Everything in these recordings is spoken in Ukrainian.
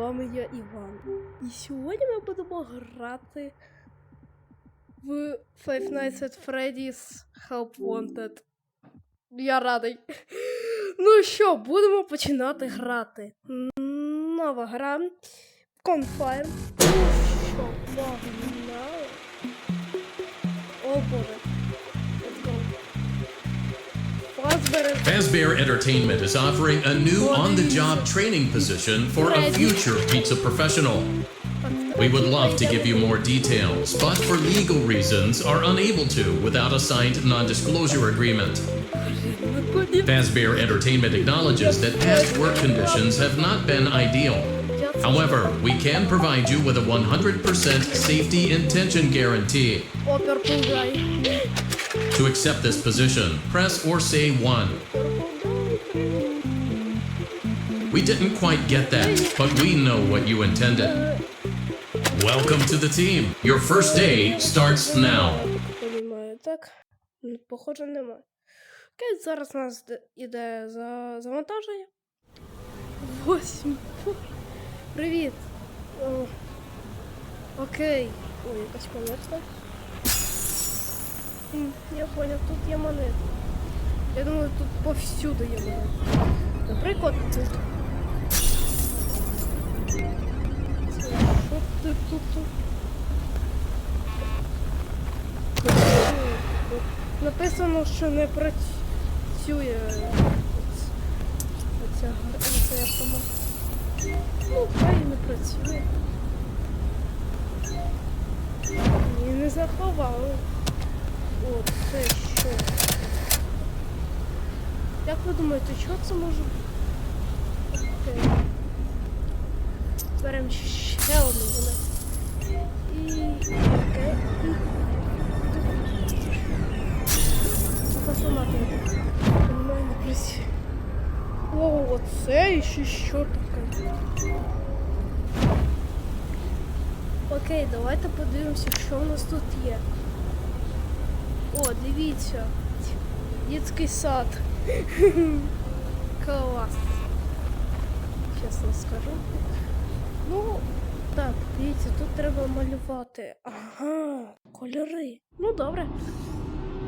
вами я Іван. І сьогодні ми будемо грати в Five Nights at Freddy's Help Wanted. Я радий. Ну що, будемо починати грати. Нова гра. Confine. Ну що, погнали. О боже. Fazbear Entertainment is offering a new on the job training position for a future pizza professional. We would love to give you more details, but for legal reasons are unable to without a signed non disclosure agreement. Fazbear Entertainment acknowledges that past work conditions have not been ideal. However, we can provide you with a 100% safety intention guarantee. To accept this position, press or say 1. We didn't quite get that, but we know what you intended. Welcome to the team. Your first day starts now. Ну, Похоже, немає. Окей, зараз у нас іде за завантаження. Восьм. Привіт. О. Окей. Ой, якась монетка. Я поняв, тут є монети. Я думаю, тут повсюди є монети. Наприклад, тут. Тут? тут? Тут Написано, що не працює оц- оця автомат. Ну, хай не працює. Ні, не заховали. О, це що? Як ви думаєте, що це може бути? Окей. Беремо ще одну монету. І. Окей. Автомат нормально працює. О, оце і ще що таке. Окей, давайте подивимося, що у нас тут є. О, дивіться. Дітський сад. Клас. Чесно скажу. Ну, так, дивіться, тут треба малювати. Ага, кольори. Ну, добре.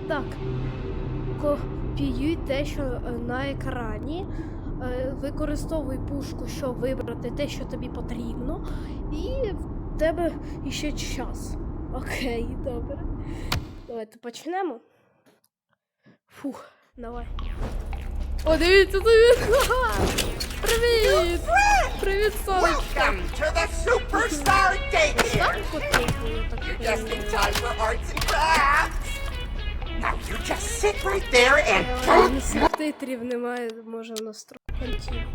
Так. Копіюй те, що е, на екрані. Е, Використовуй пушку, щоб вибрати те, що тобі потрібно. І в тебе іще час. Окей, добре. Давайте почнемо. Фух, давай. О, дивіться, це він! Привіт! Привіт, сонечко! Welcome to the Superstar Daycare. Так, потрібно, я так You're just in time for arts and crafts. Now you just sit right there and don't ні субтитрів немає, може настройти.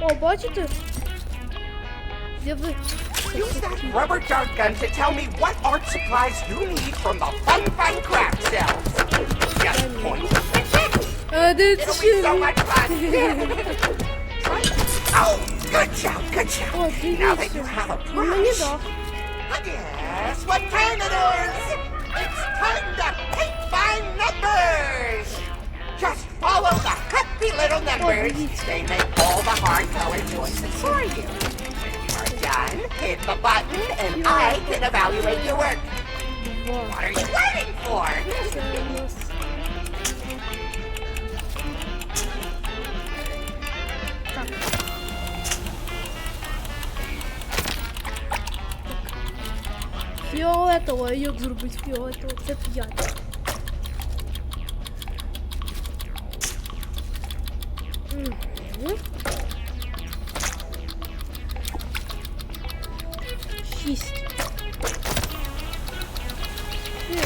О, бачите? Use that rubber dart gun to tell me what art supplies you need from the Fun Fun Craft cells. Just point uh, It'll be so much fun. oh, good job, good job. Oh, now that you have a brush, guess what time it is? It's time to paint by numbers. Just follow the happy little numbers. They make all the hard color choices for you When you are done, hit the button and I can evaluate your work. Два. What are you waiting for? Це у нас... Так. Фіолетово, а як зробити фіолетово? Це п'ять. Мгм. Шість. Сюди.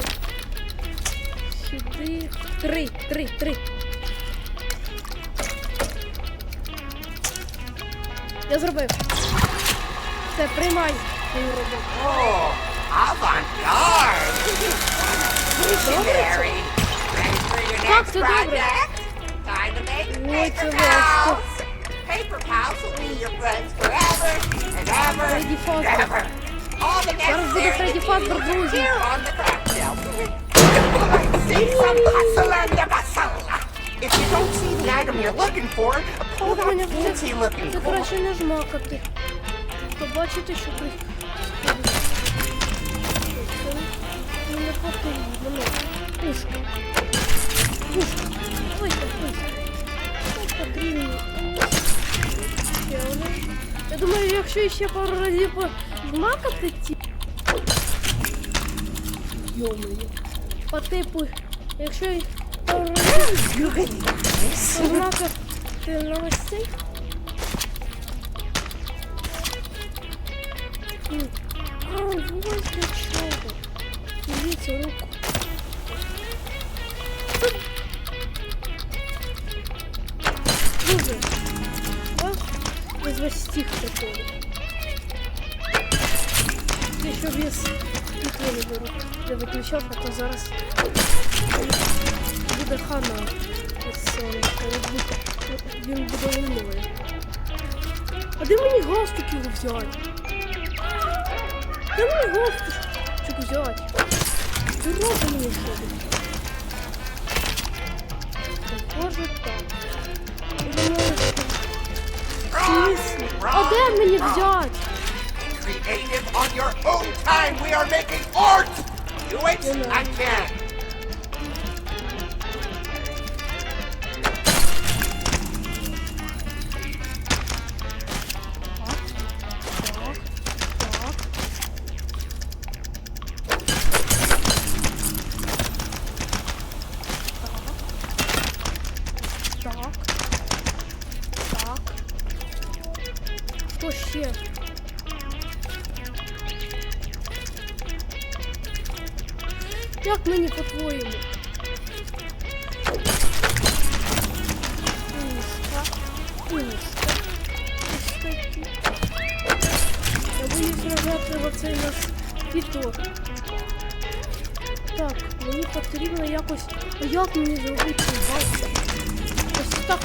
Сюди. Три, три, три. Я зробив. Все, приймай свою роботу. Oh, avant-garde! Visionary! Ready for your Как next ты добрый. project? Time to make Ой, paper ты pals! Paper pals will be your friends forever and ever Фредді and Фазбер. ever. All the Зараз буде necessary Фредді Фазбер, materials are друзі. here on the craft shelf. See some hustle and bustle. If you don't see the item you're looking for, pull that Поняв, fancy це, looking це claw. краще не жмакати. Побачите, що ти. Це не потрібно. Пушка. Пушка. Ой, так пушка. Не потрібно. Ще один. Я думаю, якщо ще пару разів жмакати ці. Йомою. По типу, якщо й ти. М. А, ось для чого. Дивіться руку. Не виключав, а то зараз буде хана. Він буде луною. А де мені галстуків взяти? Де мені галстучок взяти? Дорога мені ходить. Похоже так. А де мені взяти? Creative on your own time. We are making art. Do it? I can't. Як мені по-твоєму? Я нажати в оцей наш квіток. Так, мені потрібно якось. А як мені зробити галстук? Ось так.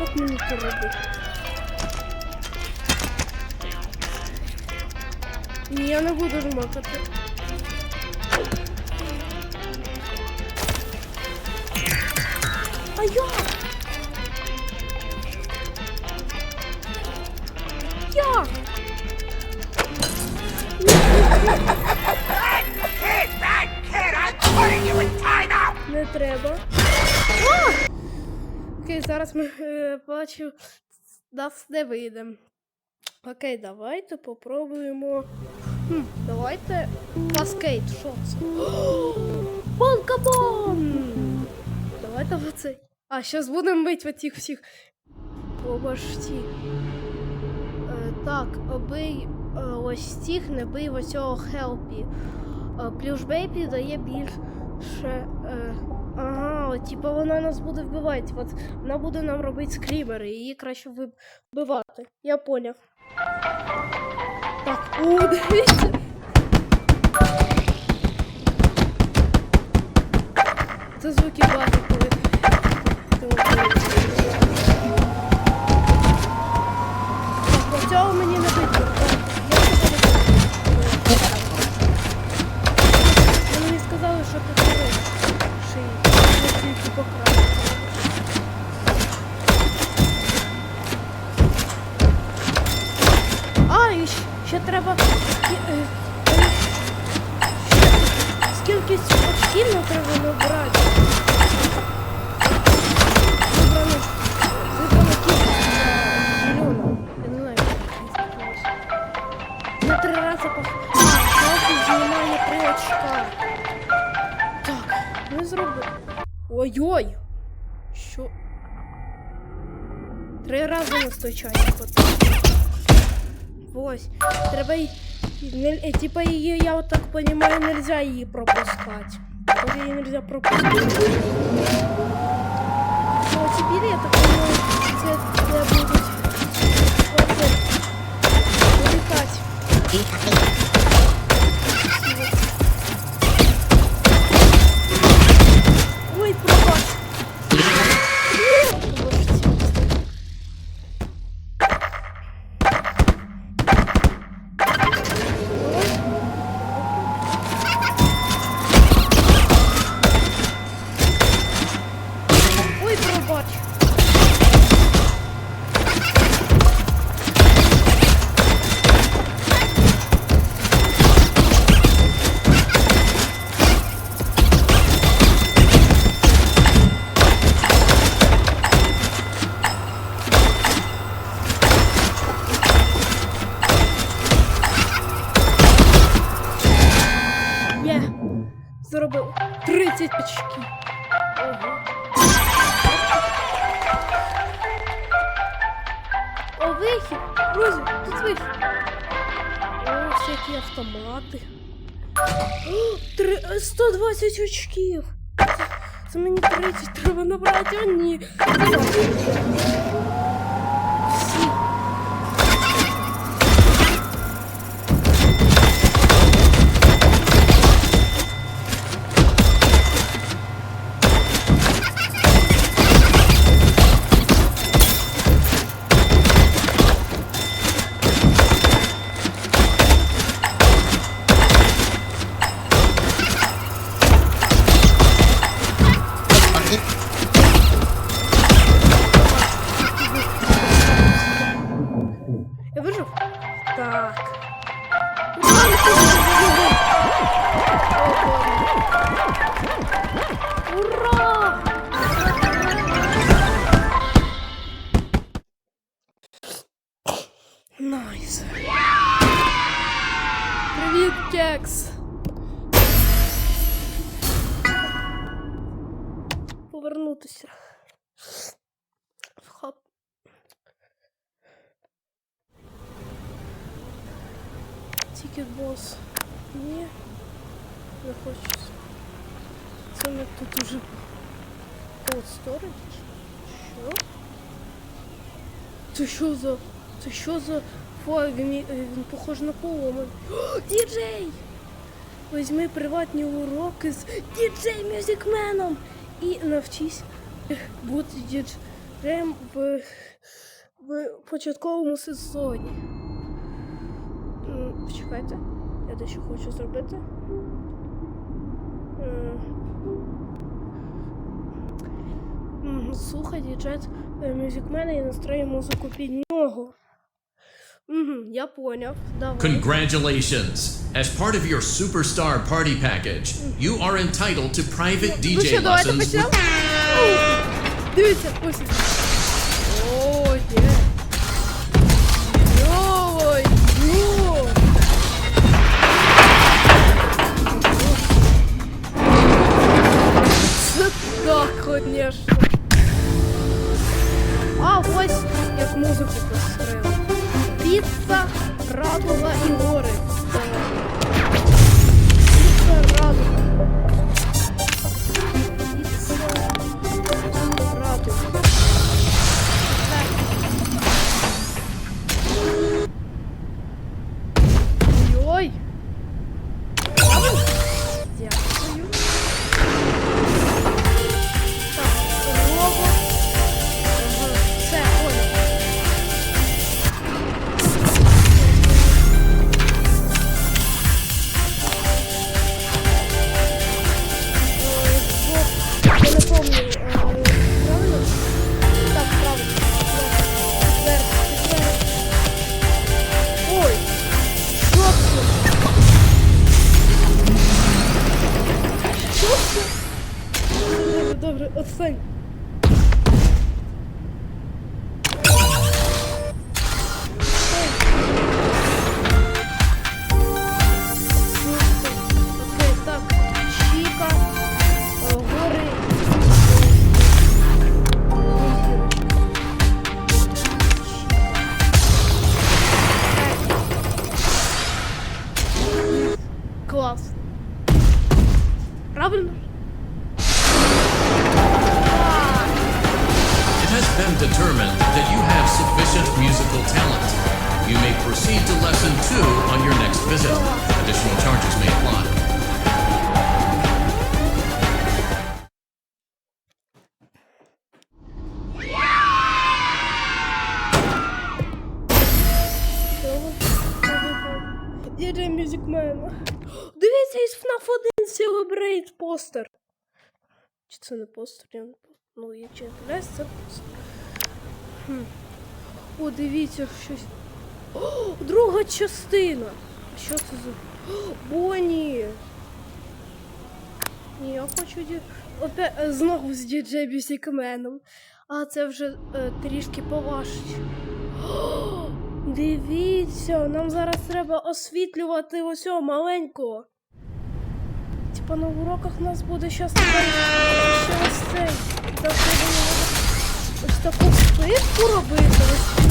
Як мені це робити? Я не буду жмакати. А як? Як? Не треба. Окей, зараз ми е, бачу, нас не вийде. Окей, давайте попробуємо. Хм, давайте Каскейт, що це? Балкабон! Давайте в оцей. А, зараз будемо бити отих всіх. Побашті. Е, так, бий е, ось цих, не бий ось цього хелпі. Е, Плюш бейбі дає більше. Е, ага, типа вона нас буде вбивати. От вона буде нам робити скрімери, її краще вбивати. Я поняв. Так, у, дивіться. Це звуки баги, коли. той часик от. Ось. Треба й... Не, е, типа її, я вот так понимаю, нельзя її пропускати. Може її нельзя пропускати. Ну, а теперь я так понимаю, це, це будуть оце вилітати. О, вихід! Друзі, тут вихід. О, всякі автомати. О, 3... 120 е, очків. Це мені 30 треба набрати, а ні. Це що за. Це що за файл? Він, він похож на поломан. Діджей! Візьми приватні уроки з діджей мюзикменом і навчись бути діджеєм в, в початковому сезоні. М, Почекайте, я дещо хочу зробити. Слухай, діджет мюзикмена і настрою музику під нього. Угу, я поняв. Давай. Congratulations! As part of your superstar party package, you are entitled to private Ну DJ що, давайте lessons почнемо? with Дивіться, ось. О, є. Йой, йо. Це так, конечно. Ось як музику пострили. Піца, радуга і гори. Добре, Мюзикмен. Дивіться, із FNAF 1 Celebrate постер. Чи це не постер? Я не. Ну, якщо не помиляюсь, це постер. Хм. О, дивіться, щось. О, друга частина. Що це за. О, Бонні! Ні, я хочу ді... Опять знову з діджей Мюзикменом. А це вже е, трішки поважче. Дивіться, нам зараз треба освітлювати ось цього маленького. Типа на уроках у нас буде щас ще ось цей. Ось таку спитку робити.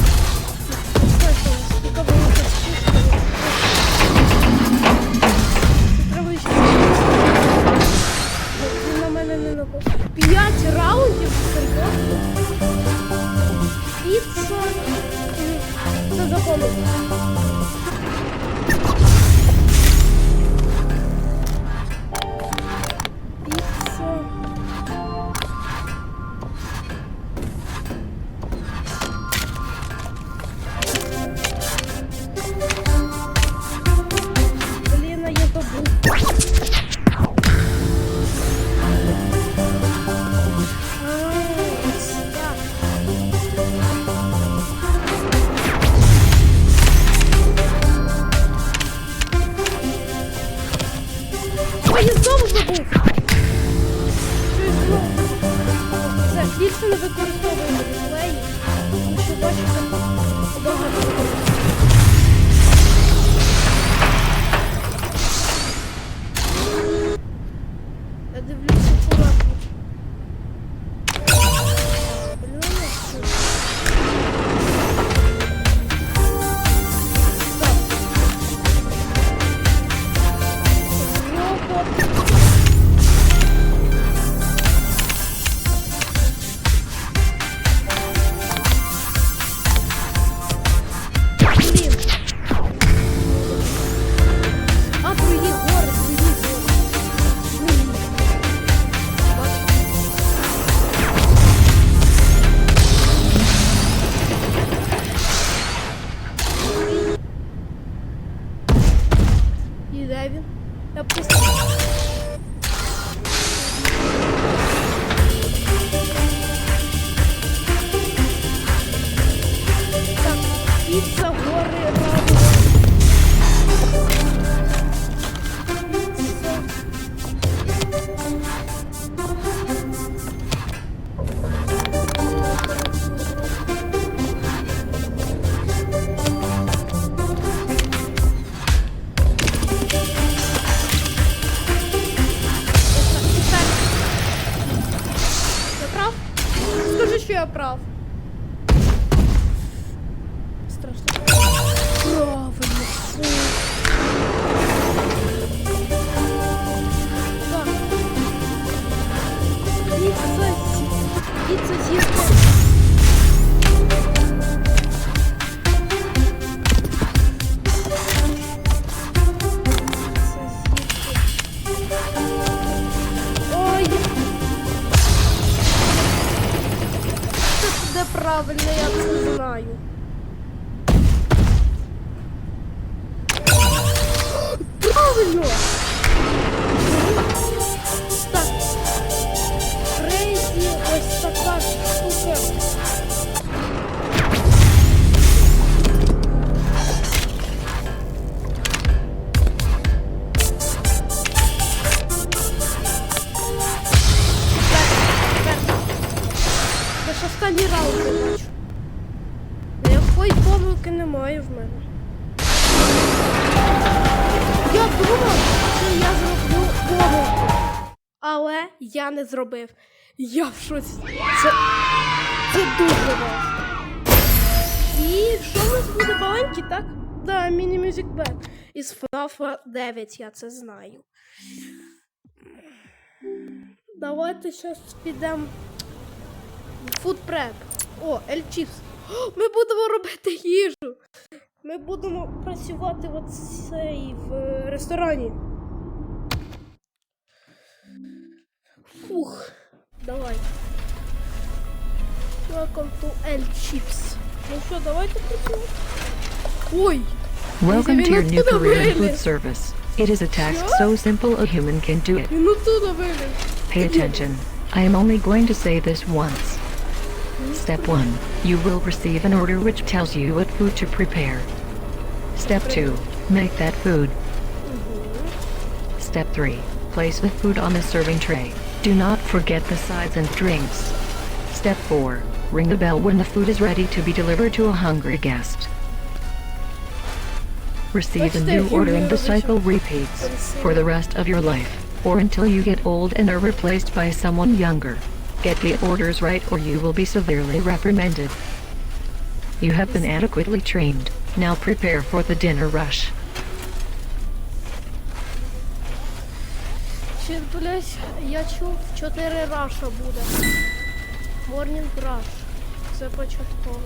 Все, більше не І де він? Зі- Піца Але я не зробив. Я в шоці. Це, це дуже важко. І що в нас буде маленький, так? Да, міні Music Band. Із FNAF 9, я це знаю. Давайте зараз підемо Food О. О, Ми будемо робити їжу. Ми будемо працювати в цей в ресторані. Фух, давай. Welcome to El Chips. Ну що, давайте працювати. Ой! Welcome to your new Minuto career in verde. food service. It is a task Sure. so simple a human can do it. Він оттуда виліз. Pay attention. I am only going to say this once. Step 1. You will receive an order which tells you what food to prepare. Step 2. Make that food. Step 3. Place the food on the serving tray. Do not forget the sides and drinks. Step 4. Ring the bell when the food is ready to be delivered to a hungry guest. Receive What's a new order and the cycle repeats for the rest of your life, or until you get old and are replaced by someone younger. Get the orders right or you will be severely reprimanded. You have been adequately trained. Now prepare for the dinner rush. Чи, блять, я чув, 4 раша буде. Морнінг раш. Це початково.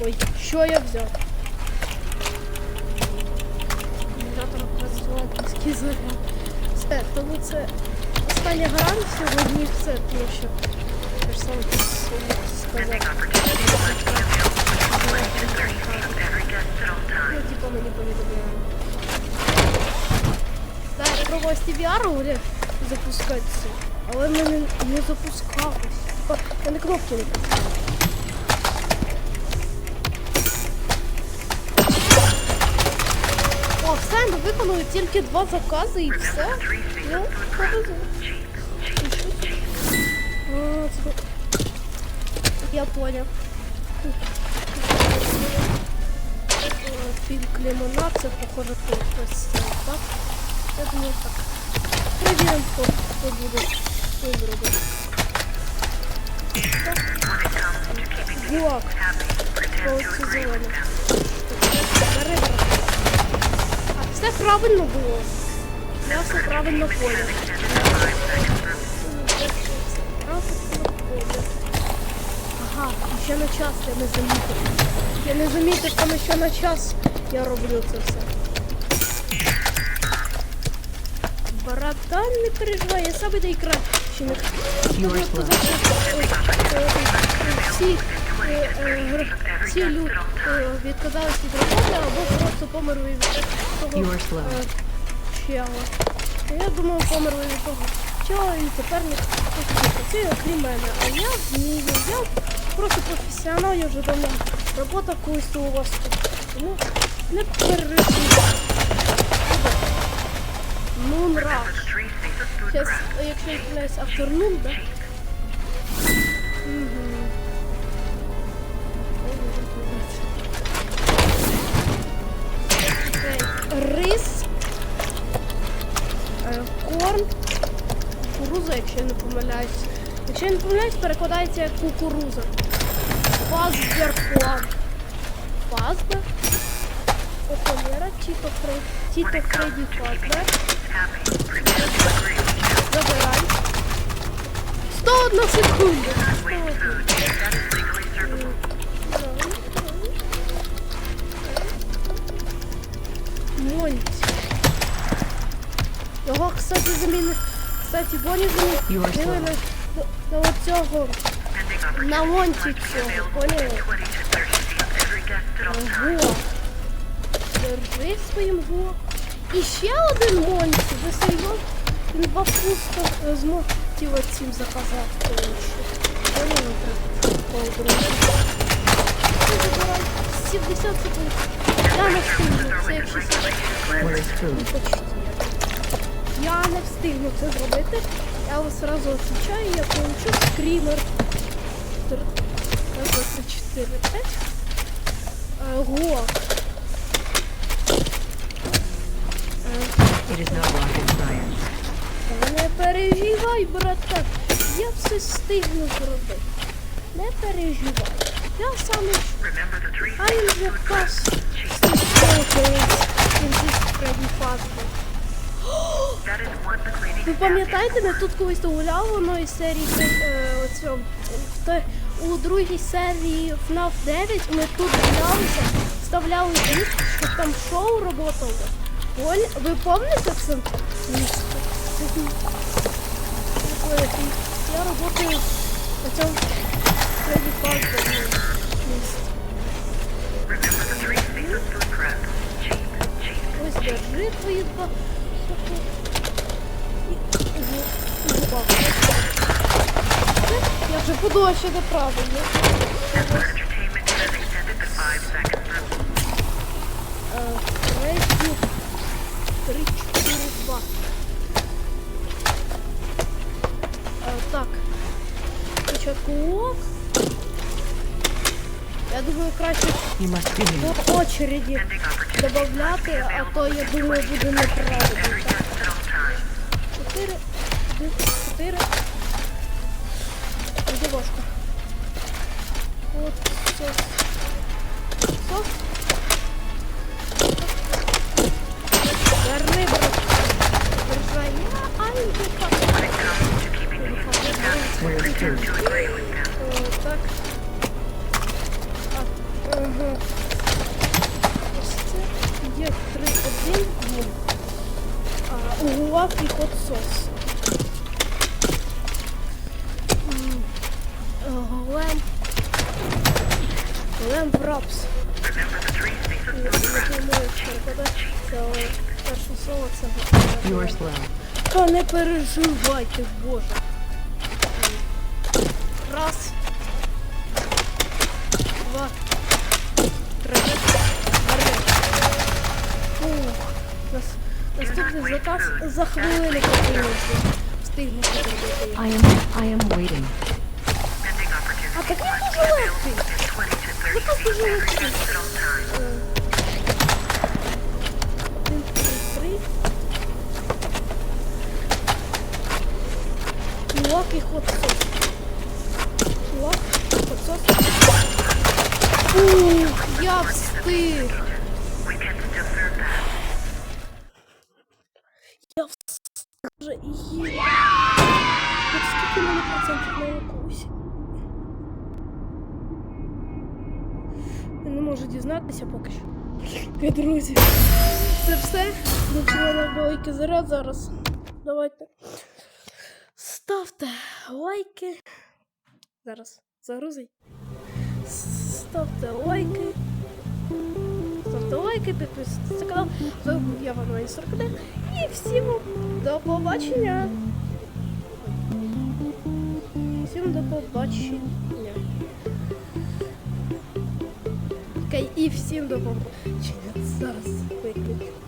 Ой, що я взяв? Акумулятор працювати заряд. Все, тому це остання гра сьогодні все, тому що я ж сам сказав. Ну, типа мені повідомляли. Так, я пробував STVR уже запускатися, але в мене не запускалось. Типа, в мене кнопки не пускали. О, все, ми виконали тільки два закази і все. Ну, повезло. І що? А, це... Я понял. Фільм Клімона, це похоже хтось це, так? Я думаю так. Перевіримо, хто, хто буде вибрати. Гуак. Колосі зелене. А все правильно було. Я все правильно понял. Ага, і ще на час я не замітив. Я не замітив, там ще на час я роблю це все. Братан, не переживай, я сам найкращий. не Yours Тобто, left. е, е, Всі, е, е, всі люди відказались від роботи або просто померли від того е, чела. Я думаю, померли від того чела і тепер не працює, окрім мене. А я вмію, я просто професіонал, я вже давно робота колись у вас тут. Тому не переживай. Ну, нрав. Сейчас, якщо я afternoon, да? Мгм. Рис, е, корм, кукуруза, якщо я не помиляюсь. Якщо я не помиляюсь, перекладається як кукуруза. Фазбер план. Тіто Фрейді, Тіто Фрейді Фазбер. Забирай. 101 секунда. 101. Монті. Його, кстати, заміни. Кстати, Yours замінили на, на оцього. На Монті цього, поняли? Ого. Держи своїм го. І ще один. Ви серйозно? Він два пуска е, цим заказав. коротше. Поняли? так? Полдруги. 70 секунд. Я не встигну. Це Where is. Я не встигну це зробити. Я вас сразу отвечаю, я получу скрімер. Тр- Раз, два, три, чотири, п'ять. Е, Го. Не переживай, брате. Я все встигну зробити. Не переживай. Я сам I'm the first in this Ви пам'ятаєте, ми тут колись гуляли воно із серії е, оцьо, у другій серії FNAF 9 ми тут гулялися, вставляли диск, щоб там шоу работало. Оль, ви пам'ятаєте це місце? Я работаю на цьому Фредді Фазбер. Ось держи твої два. Я вже подумала, що це правильно. 3, 4, 2. Е, так. Спочатку лок. Я думаю, краще по очереди додати, а то я думаю буде неправильно. 4, 4, Голем в рапс. Та не переживайте, боже. Раз. Два. Три. Фух. Нас, наступний заказ за хвилину встигнути зробити. I am I am waiting. Вже є. От скільки мене процентів на якусь? Я не можу дізнатися поки що. Друзі, це все. Включила на великий заряд зараз. Давайте. Ставте лайки. Зараз загрузить. Ставте лайки. Лайки, підписуйтесь на канал. З вами був я Вануель 41. І всім до побачення. Всім до побачення. Окей, і всім до побачення. Зараз виключу.